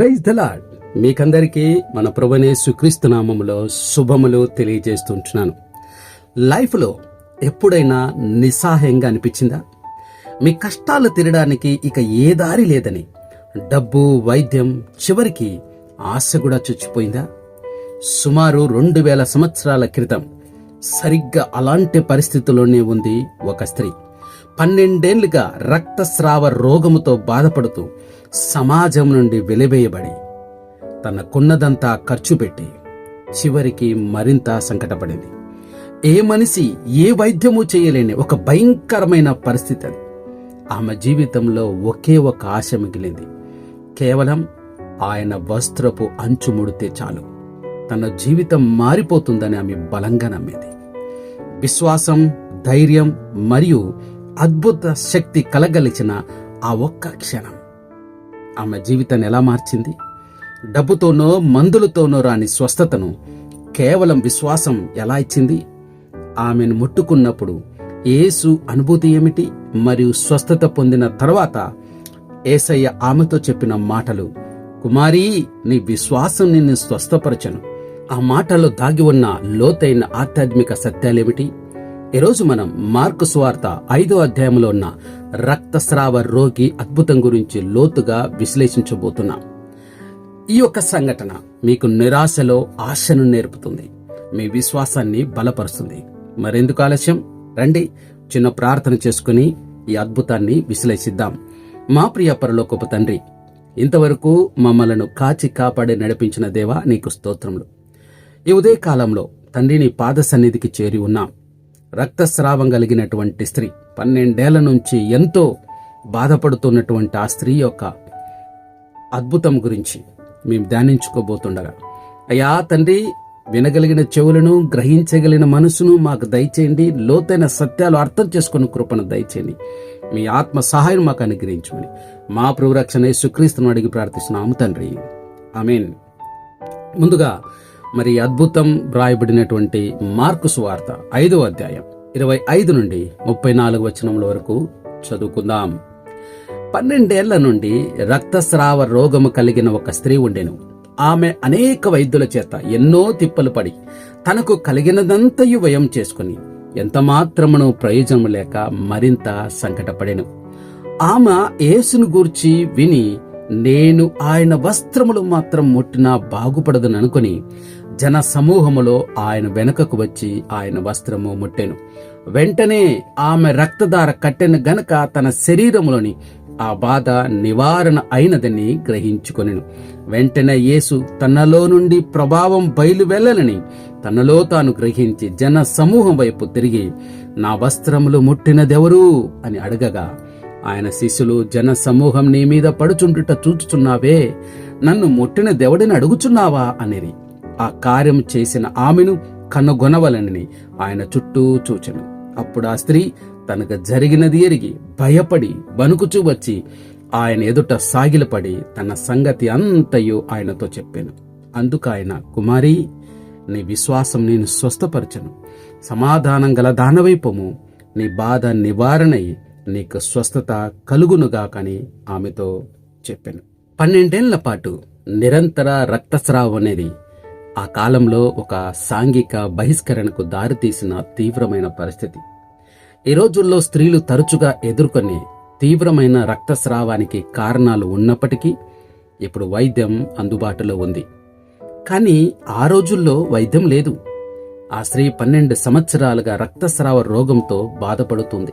Praise the lord మీకందరికీ మన ప్రభునే సుక్రీస్తు నామములో శుభములు తెలియజేస్తుంటున్నాను. లైఫ్లో ఎప్పుడైనా నిస్సహాయంగా అనిపించిందా? మీ కష్టాలు తీరడానికి ఇక ఏ దారి లేదని డబ్బు వైద్యం చివరికి ఆశ కూడా చచ్చిపోయిందా? సుమారు రెండు వేల సంవత్సరాల క్రితం సరిగ్గా అలాంటి పరిస్థితుల్లోనే ఉంది ఒక స్త్రీ. పన్నెండేళ్ళుగా రక్తస్రావ రోగముతో బాధపడుతూ సమాజం నుండి వెలివేయబడి తనకున్నదంతా ఖర్చు పెట్టి చివరికి మరింత సంకటపడింది. ఏ మనిషి ఏ వైద్యము చేయలేని ఒక భయంకరమైన పరిస్థితి అది ఆమె జీవితంలో ఒకే ఒక ఆశ మిగిలింది. కేవలం ఆయన వస్త్రపు అంచు ముడితే చాలు. తన జీవితం మారిపోతుందని ఆమె బలంగా నమ్మింది. విశ్వాసం ధైర్యం మరియు అద్భుత శక్తి కలగలిచిన ఆ ఒక్క క్షణం. ఆమె జీవితాన్ని ఎలా మార్చింది? డబ్బుతోనో మందులతోనో రాని స్వస్థతను కేవలం విశ్వాసం ఎలా ఇచ్చింది? ఆమెను ముట్టుకున్నప్పుడు ఏసు అనుభూతి ఏమిటి? మరియు స్వస్థత పొందిన తర్వాత ఏసయ్య ఆమెతో చెప్పిన మాటలు కుమారి నీ విశ్వాసం నిన్ను స్వస్థపరచను. ఆ మాటలో దాగి ఉన్న లోతైన ఆధ్యాత్మిక సత్యాలేమిటి? ఈరోజు మనం మార్కు స్వార్త ఐదో అధ్యాయంలో ఉన్న రక్తస్రావ రోగి అద్భుతం గురించి లోతుగా విశ్లేషించబోతున్నాం. ఈ యొక్క సంఘటన మీకు నిరాశలో ఆశను నేర్పుతుంది. మీ విశ్వాసాన్ని బలపరుస్తుంది. మరెందుకు ఆలస్యం? రండి చిన్న ప్రార్థన చేసుకుని ఈ అద్భుతాన్ని విశ్లేషిద్దాం. మా ప్రియ పరలోకపు తండ్రి ఇంతవరకు మమ్మలను కాచి కాపాడి నడిపించిన దేవా నీకు స్తోత్రములు. ఈ ఉదయకాలంలో కాలంలో పాద సన్నిధికి చేరి ఉన్నాం. రక్తస్రావం కలిగినటువంటి స్త్రీ. పన్నెండేళ్ళ నుంచి ఎంతో బాధపడుతున్నటువంటి ఆ స్త్రీ యొక్క అద్భుతం గురించి మేము ధ్యానించుకోబోతుండగా. అయ్యా తండ్రి వినగలిగిన చెవులను గ్రహించగలిగిన మనసును మాకు దయచేయండి. లోతైన సత్యాలు అర్థం చేసుకున్న కృపను దయచేయండి. మీ ఆత్మ సహాయం మాకు అనుగ్రహించమని మా ప్రభురక్షణ సుక్రీస్తును అడిగి ప్రార్థిస్తున్నాము తండ్రి. మీన్ ముందుగా మరి అద్భుతం వ్రాయబడినటువంటి మార్కు సువార్త ఐదో అధ్యాయం ఇరవై ఐదు నుండి ముప్పై నాలుగు వచనముల వరకు చదువుకుందాం. పన్నెండేళ్ళ నుండి రక్తస్రావ రోగము కలిగిన ఒక స్త్రీ ఉండెను. ఆమె అనేక వైద్యుల చేత ఎన్నో తిప్పలు పడి తనకు కలిగినదంతయు వ్యయం చేసుకుని ఎంత మాత్రమును ప్రయోజనం లేక మరింత సంకటపడెను. ఆమె యేసును గూర్చి విని నేను ఆయన వస్త్రములు మాత్రం ముట్టినా బాగుపడదని అనుకుని జన సమూహములో ఆయన వెనుకకు వచ్చి ఆయన వస్త్రము ముట్టెను. వెంటనే ఆమె రక్తధార కట్టెను గనక తన శరీరములోని ఆ బాధ నివారణ అయినదని గ్రహించుకొనెను. వెంటనే యేసు తనలో నుండి ప్రభావం బయలు వెళ్ళలని తనలో తాను గ్రహించి జన సమూహం వైపు తిరిగి నా వస్త్రములు ముట్టినదెవరు? అని అడగగా ఆయన శిష్యులు జన సమూహం నీ మీద పడుచుండుట చూచుచున్నావే నన్ను ముట్టిన దేవుడిని అడుగుచున్నావా? అనేది ఆ కార్యం చేసిన ఆమెను కనుగొనవలనని ఆయన చుట్టూ చూచెను. అప్పుడు ఆ స్త్రీ తనకు జరిగినది ఎరిగి భయపడి వణుకుచూ వచ్చి ఆయన ఎదుట సాగిలపడి తన సంగతి అంతయు ఆయనతో చెప్పాను. అందుకు ఆయన కుమారి నీ విశ్వాసం నేను స్వస్థపరచను. సమాధానం గల దానవైపము నీ బాధ నివారణై నీకు స్వస్థత కలుగునుగాకని ఆమెతో చెప్పాను. పన్నెండేళ్ళ పాటు నిరంతర రక్తస్రావం అనేది ఆ కాలంలో ఒక సాంఘిక బహిష్కరణకు దారితీసిన తీవ్రమైన పరిస్థితి. ఈ రోజుల్లో స్త్రీలు తరచుగా ఎదుర్కొనే తీవ్రమైన రక్తస్రావానికి కారణాలు ఉన్నప్పటికీ ఇప్పుడు వైద్యం అందుబాటులో ఉంది. కానీ ఆ రోజుల్లో వైద్యం లేదు. ఆ స్త్రీ పన్నెండు సంవత్సరాలుగా రక్తస్రావ రోగంతో బాధపడుతుంది.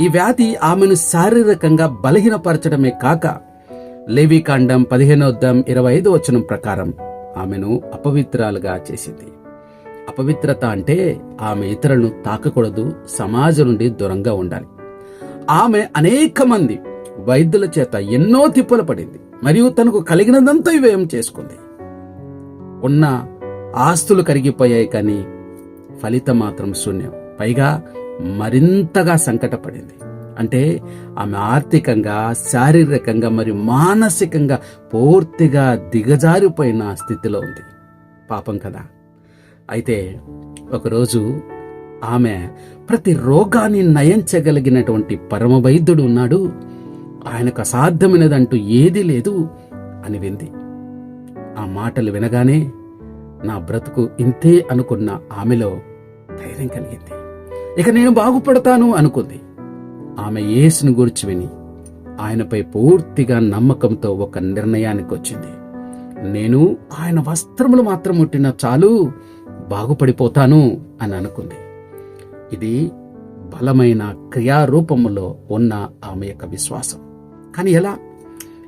ఈ వ్యాధి ఆమెను శారీరకంగా బలహీనపరచడమే కాక లేవికాండం పదిహేనోద్దం ఇరవై ఐదు వచనం ప్రకారం ఆమెను అపవిత్రాలుగా చేసింది. అపవిత్రత అంటే ఆమె ఇతరులను తాకకూడదు సమాజం నుండి దూరంగా ఉండాలి. ఆమె అనేక మంది వైద్యుల చేత ఎన్నో తిప్పలు పడింది. మరియు తనకు కలిగినదంతా వ్యయం చేసుకుంది. ఉన్న ఆస్తులు కరిగిపోయాయి కానీ ఫలితం మాత్రం శూన్యం. పైగా మరింతగా సంకటపడింది. అంటే ఆమె ఆర్థికంగా శారీరకంగా మరియు మానసికంగా పూర్తిగా దిగజారిపోయిన స్థితిలో ఉంది. పాపం కదా. అయితే ఒకరోజు ఆమె ప్రతి రోగాన్ని నయించగలిగినటువంటి పరమ వైద్యుడు ఉన్నాడు. ఆయనకు అసాధ్యమైనదంటూ ఏదీ లేదు అని వింది. ఆ మాటలు వినగానే నా బ్రతుకు ఇంతే అనుకున్న ఆమెలో ధైర్యం కలిగింది. ఇక నేను బాగుపడతాను అనుకుంది. ఆమె యేసును గురించి విని ఆయనపై పూర్తిగా నమ్మకంతో ఒక నిర్ణయానికి వచ్చింది. నేను ఆయన వస్త్రములు మాత్రం ముట్టిన చాలు బాగుపడిపోతాను అని అనుకుంది. ఇది బలమైన క్రియారూపములో ఉన్న ఆమె యొక్క విశ్వాసం. కానీ ఎలా?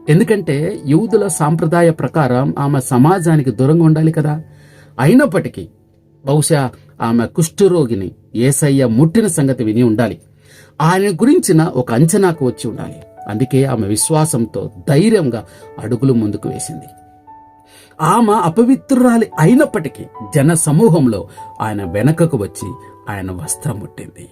ఎందుకంటే యూదుల సాంప్రదాయ ప్రకారం ఆమె సమాజానికి దూరంగా ఉండాలి కదా. అయినప్పటికీ బహుశా ఆమె కుష్ఠరోగిని ఏసయ్య ముట్టిన సంగతి విని ఉండాలి. ఆయన గురించిన ఒక అంచనాకు వచ్చి ఉండాలి. అందుకే ఆమె విశ్వాసంతో ధైర్యంగా అడుగులు ముందుకు వేసింది. ఆమె అపవిత్రురాలి అయినప్పటికీ జన సమూహంలో ఆయన వెనకకు వచ్చి ఆయన వస్త్రం ముట్టింది.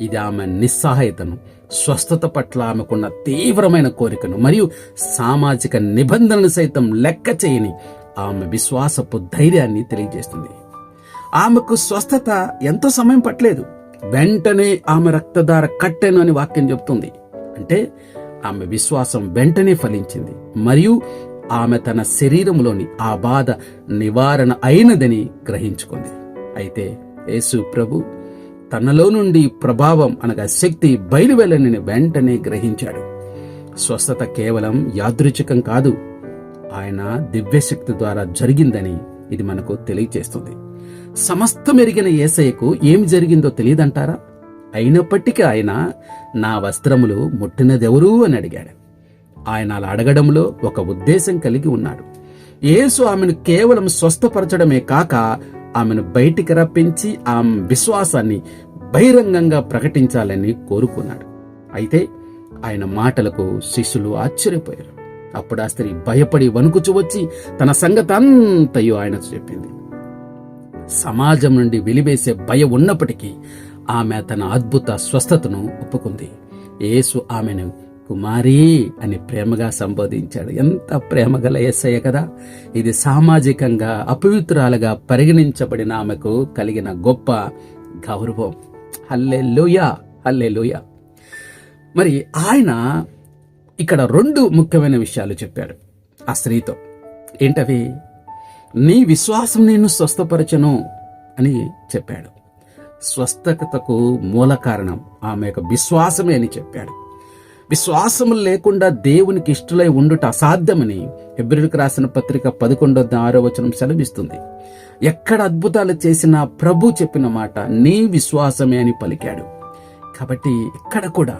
ఇది ఆమె నిస్సహాయతను స్వస్థత పట్ల ఆమెకున్న తీవ్రమైన కోరికను మరియు సామాజిక నిబంధనలు సైతం లెక్క చేయని ఆమె విశ్వాసపు ధైర్యాన్ని తెలియజేస్తుంది. ఆమెకు స్వస్థత ఎంతో సమయం పట్టలేదు. వెంటనే ఆమె రక్తధార కట్టెను అని వాక్యం చెప్తుంది. అంటే ఆమె విశ్వాసం వెంటనే ఫలించింది. మరియు ఆమె తన శరీరంలోని ఆ బాధ నివారణ అయినదని గ్రహించుకుంది. అయితే యేసు ప్రభు తనలో నుండి ప్రభావం అనగా శక్తి బయలువెళ్ళని వెంటనే గ్రహించాడు. స్వస్థత కేవలం యాదృచ్ఛికం కాదు ఆయన దివ్యశక్తి ద్వారా జరిగిందని ఇది మనకు తెలియజేస్తుంది సమస్త మెరిగిన ఏసయ్యకు ఏమి జరిగిందో తెలియదంటారా? అయినప్పటికీ ఆయన నా వస్త్రములు ముట్టినదెవరు అని అడిగాడు. ఆయన అలా అడగడంలో ఒక ఉద్దేశం కలిగి ఉన్నాడు. యేసు ఆమెను కేవలం స్వస్థపరచడమే కాక ఆమెను బయటికి రప్పించి ఆమె విశ్వాసాన్ని బహిరంగంగా ప్రకటించాలని కోరుకున్నాడు. అయితే ఆయన మాటలకు శిష్యులు ఆశ్చర్యపోయారు. అప్పుడు ఆ స్త్రీ భయపడి వణుకుచు వచ్చి తన సంగతంతయు ఆయనకు చెప్పింది. సమాజం నుండి వెలివేసే భయం ఉన్నప్పటికీ ఆమె తన అద్భుత స్వస్థతను ఒప్పుకుంది. యేసు ఆమెను కుమారి అని ప్రేమగా సంబోధించాడు. ఎంత ప్రేమగల యేసయ్య కదా! ఇది సామాజికంగా అపవిత్రాలుగా పరిగణించబడిన ఆమెకు కలిగిన గొప్ప గౌరవం. హల్లే లోయా హల్లే లోయా మరి ఆయన ఇక్కడ రెండు ముఖ్యమైన విషయాలు చెప్పాడు. ఆ స్త్రీతో. ఏంటవి? నీ విశ్వాసం నేను స్వస్థపరచను అని చెప్పాడు. స్వస్థతకు మూల కారణం ఆమె యొక్క విశ్వాసమే అని చెప్పాడు. విశ్వాసము లేకుండా దేవునికి ఇష్టలై ఉండుట అసాధ్యమని ఎబ్రిల్కి రాసిన పత్రిక పదకొండో ఆరో వచనం సెలవిస్తుంది. ఎక్కడ అద్భుతాలు చేసినా ప్రభు చెప్పిన మాట నీ విశ్వాసమే అని పలికాడు. కాబట్టి ఇక్కడ కూడా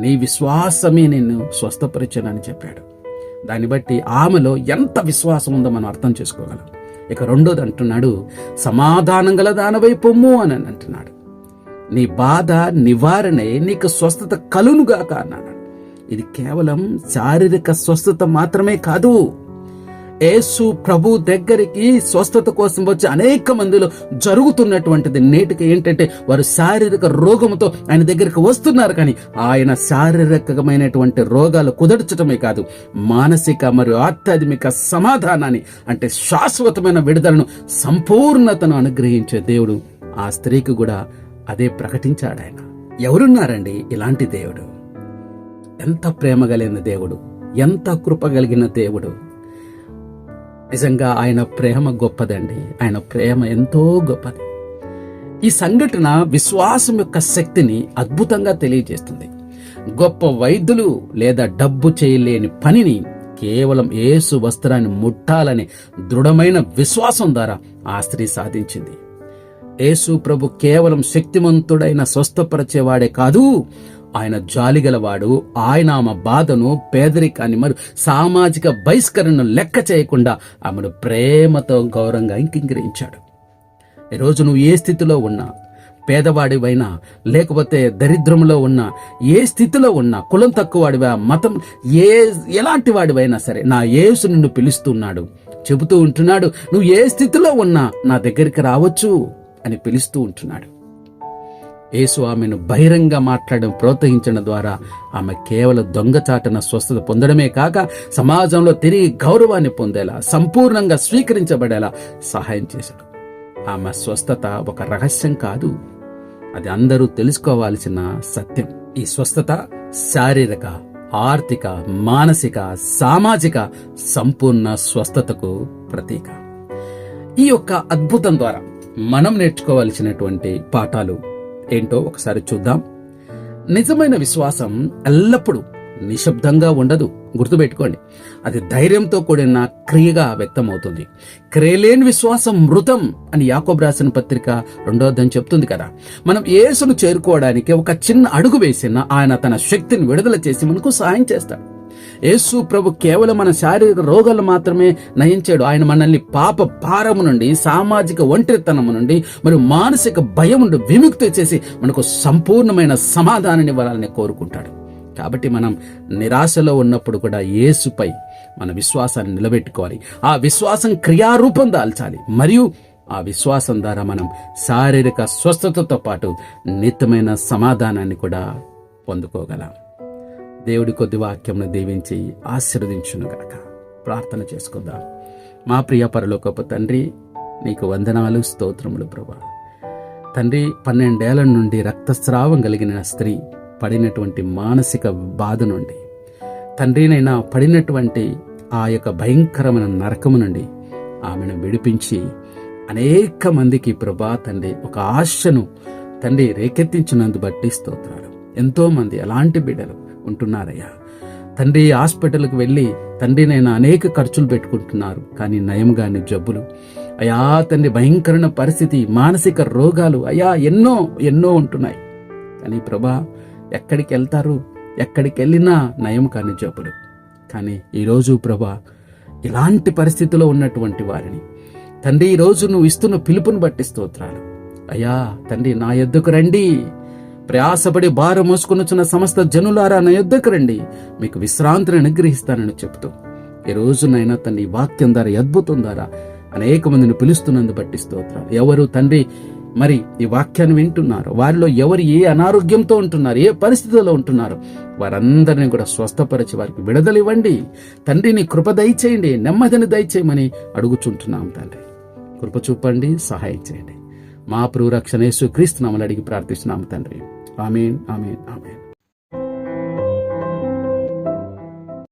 నీ విశ్వాసమే నిన్ను స్వస్థపరిచానని చెప్పాడు. దాన్ని బట్టి ఆమెలో ఎంత విశ్వాసం ఉందో మనం అర్థం చేసుకోగలం. ఇక రెండోది అంటున్నాడు సమాధానం గల దానవై పొమ్ము అని అంటున్నాడు. నీ బాధ నివారణే నీకు స్వస్థత కలునుగాక అన్నాడు. ఇది కేవలం శారీరక స్వస్థత మాత్రమే కాదు యేసు ప్రభు దగ్గరికి స్వస్థత కోసం వచ్చి అనేక మందిలో జరుగుతున్నటువంటిది. నేటికి ఏంటంటే వారు శారీరక రోగంతో ఆయన దగ్గరికి వస్తున్నారు కానీ ఆయన శారీరకమైనటువంటి రోగాలు కుదర్చడమే కాదు. మానసిక మరియు ఆధ్యాత్మిక సమాధానాన్ని అంటే శాశ్వతమైన విడుదలను సంపూర్ణతను అనుగ్రహించే దేవుడు ఆ స్త్రీకి కూడా అదే ప్రకటించాడు ఆయన. ఎవరున్నారండి ఇలాంటి దేవుడు? ఎంత ప్రేమ కలిగిన దేవుడు? ఎంత కృప కలిగిన దేవుడు? నిజంగా ఆయన ప్రేమ గొప్పదండి. ఆయన ప్రేమ ఎంతో గొప్పది. ఈ సంఘటన విశ్వాసం యొక్క శక్తిని అద్భుతంగా తెలియజేస్తుంది. గొప్ప వైద్యులు లేదా డబ్బు చేయలేని పనిని కేవలం ఏసు వస్త్రాన్ని ముట్టాలనే దృఢమైన విశ్వాసం ద్వారా ఆ స్త్రీ సాధించింది. యేసు ప్రభు కేవలం శక్తిమంతుడైన స్వస్థపరిచేవాడే కాదు ఆయన జాలిగలవాడు ఆయన ఆమె బాధను పేదరికాన్ని మరియు సామాజిక బహిష్కరణను లెక్క చేయకుండా ఆమెను ప్రేమతో గౌరవంగా ఇంకింకరించాడు ఈరోజు నువ్వు ఏ స్థితిలో ఉన్నా పేదవాడివైనా లేకపోతే దరిద్రంలో ఉన్నా ఏ స్థితిలో ఉన్నా కులం తక్కువవాడివా మతం ఏ ఎలాంటి వాడివైనా సరే నా యేసు నిన్ను పిలుస్తున్నాడు. చెబుతూ ఉంటున్నాడు నువ్వు ఏ స్థితిలో ఉన్నా నా దగ్గరికి రావచ్చు అని పిలుస్తూ ఉంటున్నాడు. యేసు ఆమెను బహిరంగ మాట్లాడడం ప్రోత్సహించడం ద్వారా ఆమె కేవలం దొంగచాటన స్వస్థత పొందడమే కాక సమాజంలో తిరిగి గౌరవాన్ని పొందేలా సంపూర్ణంగా స్వీకరించబడేలా సహాయం చేశాడు. ఆమె స్వస్థత ఒక రహస్యం కాదు. అది అందరూ తెలుసుకోవాల్సిన సత్యం. ఈ స్వస్థత శారీరక ఆర్థిక మానసిక సామాజిక సంపూర్ణ స్వస్థతకు ప్రతీక. ఈ యొక్క అద్భుతం ద్వారా మనం నేర్చుకోవాల్సినటువంటి పాఠాలు ఏంటో ఒకసారి చూద్దాం. నిజమైన విశ్వాసం ఎల్లప్పుడూ నిశ్శబ్దంగా ఉండదు. గుర్తుపెట్టుకోండి అది ధైర్యంతో కూడిన క్రియగా వ్యక్తమవుతుంది. క్రియలేని విశ్వాసం మృతం అని యాకోబ్ రాసిన పత్రిక రెండోదని చెప్తుంది కదా. మనం యేసును చేరుకోవడానికి ఒక చిన్న అడుగు వేసిన ఆయన తన శక్తిని విడుదల చేసి మనకు సహాయం చేస్తాడు. యేసు ప్రభు కేవలం మన శారీరక రోగాలు మాత్రమే నయించాడు. ఆయన మనల్ని పాప భారము నుండి సామాజిక ఒంటరితనము నుండి మరియు మానసిక భయం నుండి విముక్తి చేసి మనకు సంపూర్ణమైన సమాధానాన్ని ఇవ్వాలని కోరుకుంటాడు. కాబట్టి మనం నిరాశలో ఉన్నప్పుడు కూడా యేసుపై మన విశ్వాసాన్ని నిలబెట్టుకోవాలి. ఆ విశ్వాసం క్రియారూపం దాల్చాలి. మరియు ఆ విశ్వాసం ద్వారా మనం శారీరక స్వస్థతతో పాటు నిత్యమైన సమాధానాన్ని కూడా పొందుకోగలం. దేవుడి కొద్ది వాక్యంను దీవించి ఆశీర్వదించునుగాక. ప్రార్థన చేసుకుందాం. మా ప్రియ పరలోకపు తండ్రి నీకు వందనాలు స్తోత్రములు ప్రభా. తండ్రి పన్నెండేళ్ళ నుండి రక్తస్రావం కలిగిన స్త్రీ పడినటువంటి మానసిక బాధ నుండి తండ్రినైనా పడినటువంటి ఆ యొక్క భయంకరమైన నరకము నుండి ఆమెను విడిపించి అనేక మందికి ప్రభా తండ్రి ఒక ఆశను తండ్రి రేకెత్తించినందు బట్టి స్తోత్రాలు. ఎంతోమంది అలాంటి బిడ్డలు ఉంటున్నారయ్యా. తండ్రి హాస్పిటల్కి వెళ్ళి తండ్రి నేను అనేక ఖర్చులు పెట్టుకుంటున్నారు. కానీ నయం కాని జబ్బులు. అయా తండ్రి భయంకరమైన పరిస్థితి మానసిక రోగాలు అయా ఎన్నో ఎన్నో ఉంటున్నాయి. కానీ ప్రభా ఎక్కడికి వెళ్తారు ఎక్కడికి వెళ్ళినా నయం కాని జబ్బులు. కానీ ఈరోజు ప్రభా ఇలాంటి పరిస్థితిలో ఉన్నటువంటి వారిని తండ్రి ఈరోజు నువ్వు ఇస్తున్న పిలుపుని బట్టి స్తోత్రాలు. అయ్యా తండ్రి నా ఎద్దుకు రండి. ప్రయాసపడి భారం మోసుకొనుచున్న సమస్త జనులారా నా యొద్దకు రండి. మీకు విశ్రాంతిని అనుగ్రహిస్తానని చెప్తూ ఈ రోజునైనా తండ్రి ఈ వాక్యం ద్వారా అద్భుతం ద్వారా అనేక మందిని పిలుస్తున్నందు బట్టి స్తోత్రాలు. ఎవరు తండ్రి మరి ఈ వాక్యాన్ని వింటున్నారు వారిలో ఎవరు ఏ అనారోగ్యంతో ఉంటున్నారు ఏ పరిస్థితుల్లో ఉంటున్నారు వారందరినీ కూడా స్వస్థపరిచి వారికి విడుదల ఇవ్వండి. తండ్రిని కృప దయచేయండి నెమ్మదిని దయచేయమని అడుగుచుంటున్నాం తండ్రి. కృప చూపండి సహాయం చేయండి. మా ప్రియరక్షణేశ్వరు క్రీస్తు నామలు అడిగి ప్రార్థిస్తున్నాము తండ్రి. አሜን፣ አሜን፣ አሜን።